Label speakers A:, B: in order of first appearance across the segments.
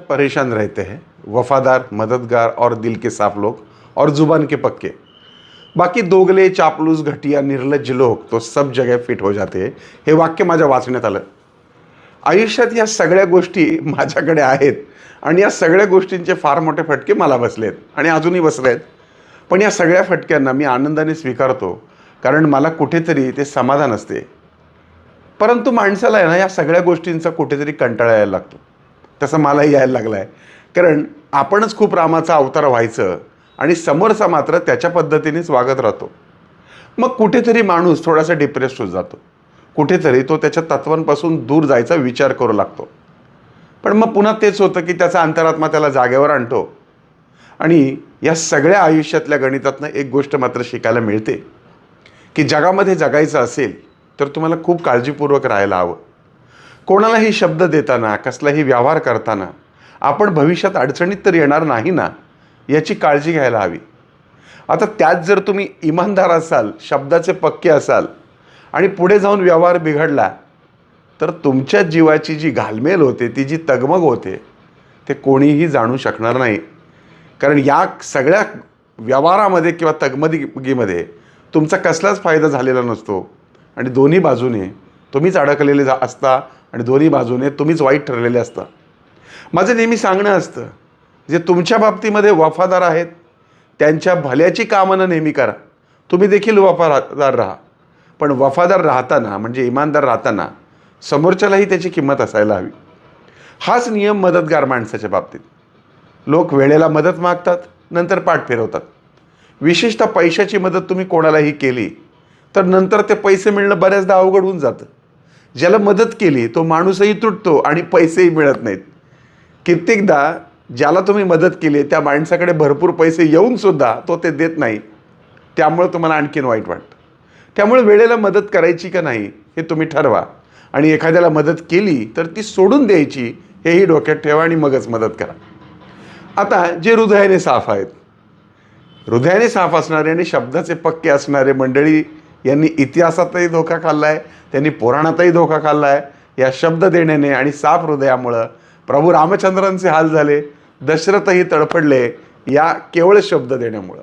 A: परेशान रहते हैं। वफादार मददगार और दिल के साफ लोग और जुबान के पक्के। बाकी दोगले चापलूस घटिया निर्लज्ज लोक तो सब जगह फिट हो जाते हे। वाक्य माझ्या वाचण्यात आलं। आयुष्यात या सगळ्या गोष्टी माझ्याकडे आहेत आणि या सगळ्या गोष्टींचे फार मोठे फटके मला बसलेत आणि अजूनही बसले आहेत पण या सगळ्या फटक्यांना मी आनंदाने स्वीकारतो कारण मला कुठेतरी ते समाधान असते. परंतु माणसाला आहे ना या सगळ्या गोष्टींचा कुठेतरी कंटाळा यायला लागतो. तसं मलाही यायला लागलं आहे कारण आपणच खूप रामाचा अवतार व्हायचं आणि समोरचा मात्र त्याच्या पद्धतीनेच वागत राहतो. मग कुठेतरी माणूस थोडासा डिप्रेस्ड होत जातो. कुठेतरी तो त्याच्या तत्वांपासून दूर जायचा विचार करू लागतो. पण मग पुन्हा तेच होतं की त्याचा अंतरात्मा त्याला जागेवर आणतो. आणि या सगळ्या आयुष्यातल्या गणितातनं एक गोष्ट मात्र शिकायला मिळते. की जगामध्ये जगायचं असेल तर तुम्हाला खूप काळजीपूर्वक राहायला हवं. कोणालाही शब्द देताना कसलाही व्यवहार करताना आपण भविष्यात अडचणीत तर येणार नाही ना याची काळजी घ्यायला हवी. आता त्यात जर तुम्ही इमानदार असाल शब्दाचे पक्के असाल आणि पुढे जाऊन व्यवहार बिघडला तर तुमच्या जीवाची जी घालमेल होते ती जी तगमग होते ते कोणीही जाणू शकणार नाही. कारण या सगळ्या व्यवहारामध्ये किंवा तगमगीमध्ये तुमचा कसलाच फायदा झालेला नसतो. आणि दोन्ही बाजूने तुम्हीच अडकलेले जा असता आणि दोन्ही बाजूने तुम्हीच वाईट ठरलेले असता. माझं नेहमी सांगणं असतं जे तुमच्या बाबतीमध्ये वफादार आहेत त्यांच्या भल्याची कामनं नेहमी करा. तुम्ही देखील वफादार राहा. पण वफादार राहताना म्हणजे इमानदार राहताना समोरच्यालाही त्याची किंमत असायला हवी. हाच नियम मदतगार माणसाच्या बाबतीत. लोक वेळेला मदत मागतात नंतर पाठ फिरवतात. विशेषतः पैशाची मदत तुम्ही कोणालाही केली तर नंतर ते पैसे मिळणं बऱ्याचदा अवघड होऊन जातं. ज्याला मदत केली तो माणूसही तुटतो आणि पैसेही मिळत नाहीत. कित्येकदा ज्याला तुम्ही मदत केली त्या माणसाकडे भरपूर पैसे येऊनसुद्धा तो ते देत नाही. त्यामुळं तुम्हाला आणखीन वाईट वाटतं. त्यामुळे वेळेला मदत करायची का नाही हे तुम्ही ठरवा. आणि एखाद्याला मदत केली तर ती सोडून द्यायची हेही डोक्यात ठेवा आणि मगच मदत करा. आता जे हृदयाने साफ आहेत. हृदयाने साफ असणारे आणि शब्दाचे पक्के असणारे मंडळी यांनी इतिहासातही धोका खाल्ला आहे त्यांनी पुराणातही धोका खाल्ला आहे या शब्द देण्याने आणि साफ हृदयामुळं प्रभू रामचंद्रांचे हाल झाले दशरथही तडफडले या केवळ शब्द देण्यामुळं.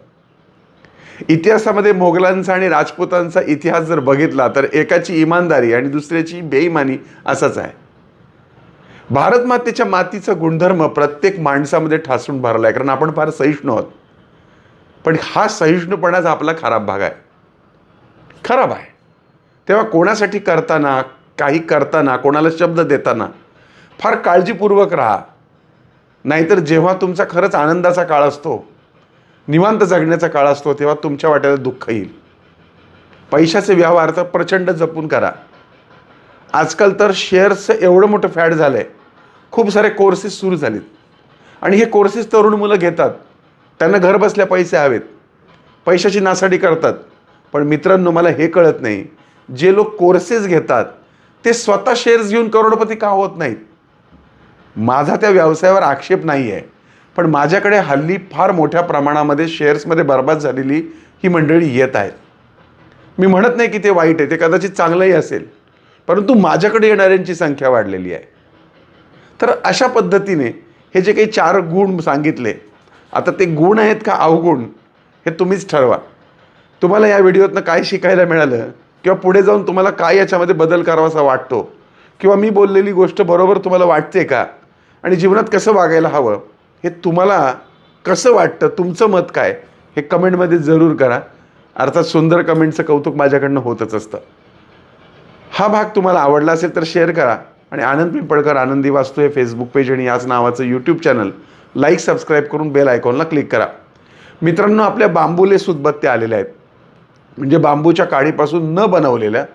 A: इतिहासामध्ये मोगलांचा आणि राजपुतांचा इतिहास जर बघितला तर एकाची इमानदारी आणि दुसऱ्याची बेईमानी असाच आहे. भारत मातेच्या मातीचा गुणधर्म प्रत्येक माणसामध्ये ठासून भरला आहे कारण आपण फार सहिष्णू आहोत. पण हा सहिष्णूपणाचा आपला खराब भाग आहे. खराब आहे. तेव्हा कोणासाठी करताना काही करताना कोणाला शब्द देताना फार काळजीपूर्वक राहा. नाहीतर जेव्हा तुमचा खरंच आनंदाचा काळ असतो निवांत जगण्याचा काळ असतो तेव्हा तुमच्या वाट्याला दुःख येईल. पैशाचे व्यवहार तर प्रचंड जपून करा. आजकाल तर शेअर्सचं एवढं मोठं फॅड झालं आहे खूप सारे कोर्सेस सुरू झालेत. आणि हे कोर्सेस तरुण मुलं घेतात. त्यांना घर बसल्या पैसे हवेत. पैशाची नासाडी करतात. पण मित्रांनो मला हे कळत नाही. जे लोक कोर्सेस घेतात ते स्वतः शेअर्स घेऊन करोडपती का होत नाहीत? माझा त्या व्यवसायावर आक्षेप नाही आहे. पण माझ्याकडे हल्ली फार मोठ्या प्रमाणामध्ये शेअर्समध्ये बर्बाद झालेली ही मंडळी येत आहेत. मी म्हणत नाही की ते वाईट आहे ते कदाचित चांगलंही असेल. परंतु माझ्याकडे येणाऱ्यांची संख्या वाढलेली आहे. तर अशा पद्धतीने हे जे काही चार गुण सांगितले आता ते गुण आहेत का अवगुण हे तुम्हीच ठरवा. तुम्हाला या व्हिडिओतनं काय शिकायला मिळालं? किंवा पुढे जाऊन तुम्हाला काय याच्यामध्ये बदल करावासा वाटतो? किंवा मी बोललेली गोष्ट बरोबर तुम्हाला वाटते का? आणि जीवनात कसं वागायला हवं? हे तुम्हाला कसं वाटतं? तुमचं मत काय? हे कमेंटमध्ये जरूर करा. अर्थात सुंदर कमेंटचं कौतुक माझ्याकडनं होतच असतं. हा भाग तुम्हाला आवडला असेल तर शेअर करा. आणि आनंद पिंपळकर आनंदी वास्तू हे फेसबुक पेज आणि याच नावाचं यूट्यूब चॅनल लाईक सबस्क्राईब करून बेल आयकॉनला क्लिक करा. मित्रांनो आपल्या बांबूले सुदबत्त्या आलेल्या आहेत. म्हणजे बांबूच्या काडीपासून न बनवलेल्या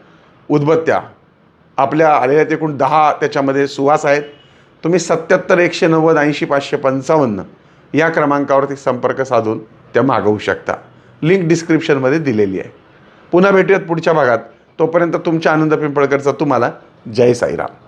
A: उदबत्त्या. आपल्या आलेल्या एकूण दहा त्याच्यामध्ये सुवास आहेत. तुम्ही सत्याहत्तर एकशे नव्वद ऐंशी पाचशे पंचावन्न या क्रमांकावरती संपर्क साधून त्या मागवू शकता. लिंक डिस्क्रिप्शनमध्ये दिलेली आहे. पुन्हा भेटूयात पुढच्या भागात. तोपर्यंत तुमच्या आनंद पिंपळकरचा तुम्हाला जय साईराम.